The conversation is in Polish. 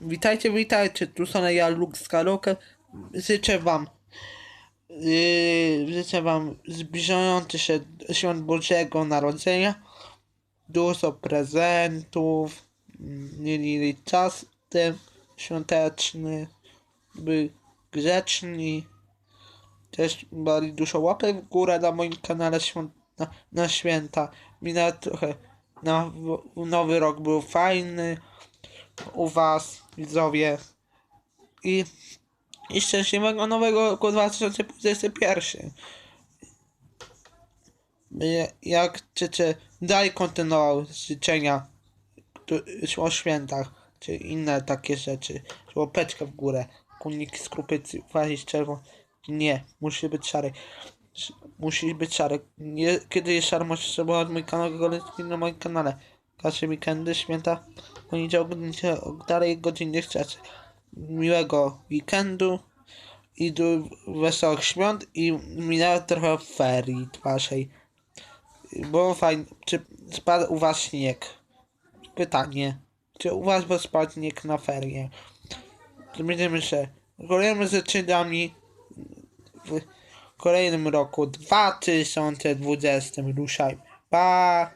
Witajcie, witajcie, tu są ja, Luke Skywalker. Życzę wam, yy, życzę wam zbliżający się świąt Bożego Narodzenia. Dużo prezentów, mieli czas ten świąteczny, by grzeczni. Też dali dużo łapek w górę na moim kanale świąt, na, na święta. Minęło trochę, na w- nowy rok był fajny u was, widzowie. I, i szczęśliwego nowego roku 2021. My- Jak chcecie dalej kontynuował życzenia o świętach, czy inne takie rzeczy, czy łapeczkę w górę, kuniki z krupycy, uważać czerwony. Nie, musi być szary. Sz- Musi być szary. Nie, kiedy jest szary, możesz mój kanał Golecki na moim kanale. Każde weekendy, święta, poniedziałek, niedzielę, o której godzinie chcecie. Miłego weekendu i wesołych świąt i minęło trochę ferii waszej. Było fajnie. Czy spadł u was śnieg? Pytanie. Czy u was spadł śnieg na ferie? Będziemy się. Kolejnymi życzeniami w kolejnym roku 2020 ruszajmy. Pa!